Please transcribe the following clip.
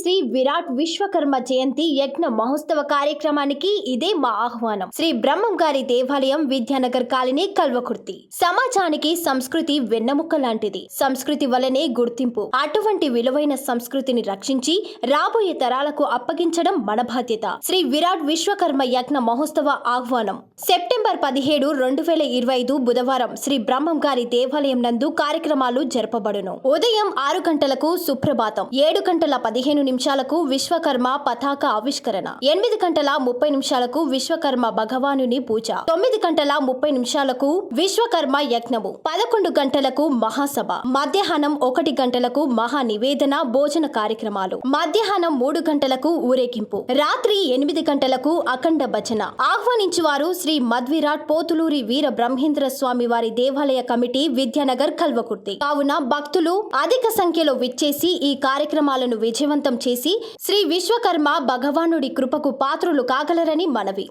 శ్రీ విరాట్ విశ్వకర్మ జయంతి యజ్ఞ మహోత్సవ కార్యక్రమానికి ఇదే మా ఆహ్వానం. శ్రీ బ్రహ్మం గారి దేవాలయం విద్యానగర్ కాలనీ కల్వకుర్తి. సమాజానికి సంస్కృతి వెన్నముక్క లాంటిది. సంస్కృతి వలనే గుర్తింపు. అటువంటి విలువైన సంస్కృతిని రక్షించి రాబోయే తరాలకు అప్పగించడం మన బాధ్యత. శ్రీ విరాట్ విశ్వకర్మ యజ్ఞ మహోత్సవ ఆహ్వానం. సెప్టెంబర్ పదిహేడు రెండు వేల ఇరవై ఐదు బుధవారం శ్రీ బ్రహ్మం గారి దేవాలయం నందు కార్యక్రమాలు జరపబడును. ఉదయం ఆరు గంటలకు సుప్రభాతం. ఏడు గంటల పదిహేను నిమిషాలకు విశ్వకర్మ పతాక ఆవిష్కరణ. ఎనిమిది గంటల ముప్పై నిమిషాలకు విశ్వకర్మ భగవానుని పూజ. తొమ్మిది గంటల ముప్పై నిమిషాలకు విశ్వకర్మ యజ్ఞము. పదకొండు గంటలకు మహాసభ. మధ్యాహ్నం ఒకటి గంటలకు మహా నివేదన భోజన కార్యక్రమాలు. మధ్యాహ్నం మూడు గంటలకు ఊరేగింపు. రాత్రి ఎనిమిది గంటలకు అఖండ భజన. ఆహ్వానించువారు శ్రీ మధ్విరాట్ పోతులూరి వీర బ్రహ్మేంద్ర స్వామి వారి దేవాలయ కమిటీ విద్యానగర్ కల్వకుర్తి. కావున భక్తులు అధిక సంఖ్యలో విచ్చేసి ఈ కార్యక్రమాలను విజయవంతం చేసి శ్రీ విశ్వకర్మ భగవానుడి కృపకు పాత్రులు కాగలరని మనవి.